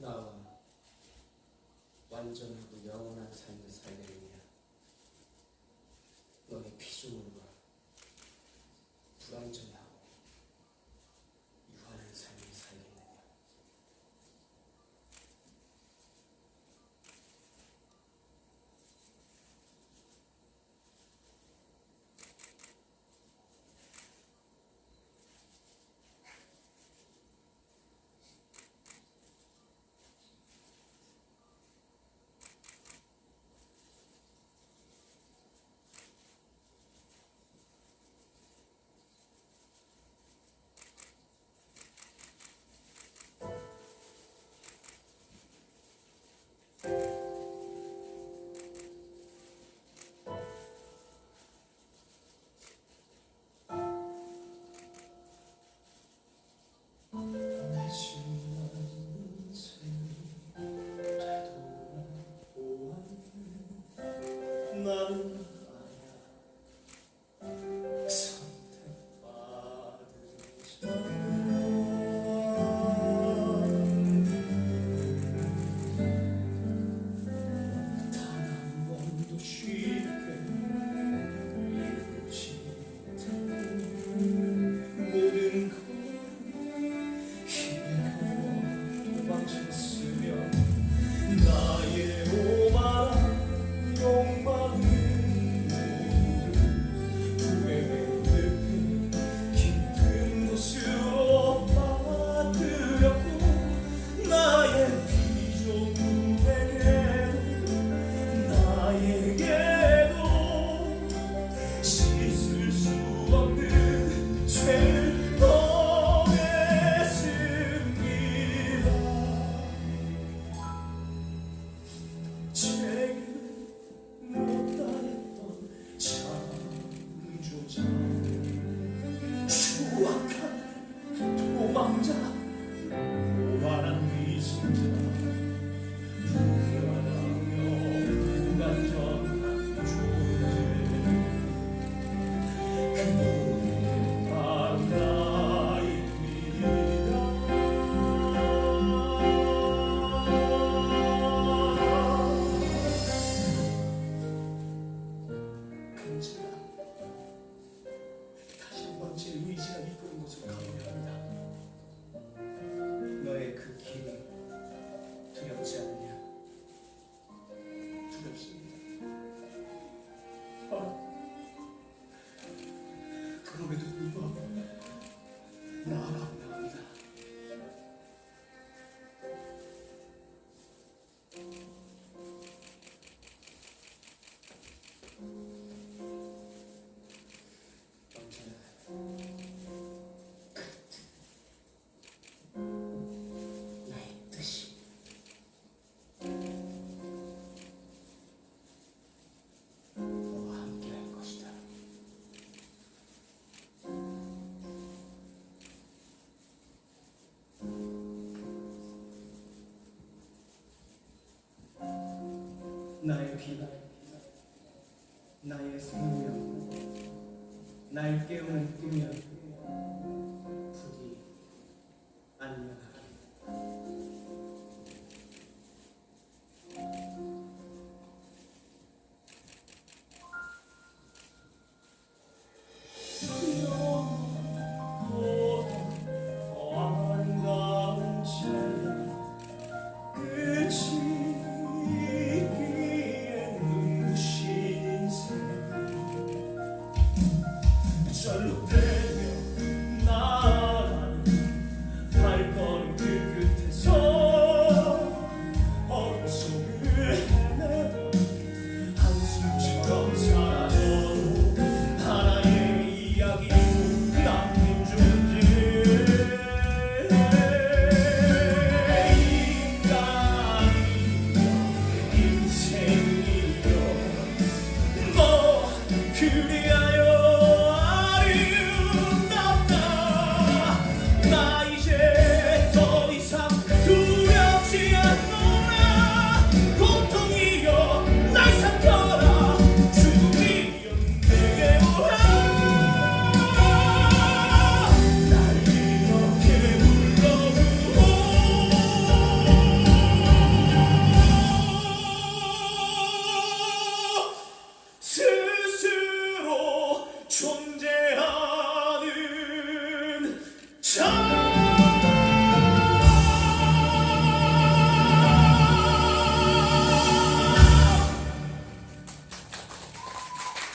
나와 완전하고 그 영원한 삶을 살게 의지가 이끄는 것을 강요합니다. 너의 그 길이 두렵지 않냐 두렵습니다. 어. 그럼에도 불구하고 나 나의 비단입니다. 나의 생명, 나의 깨우는 꿈이었다.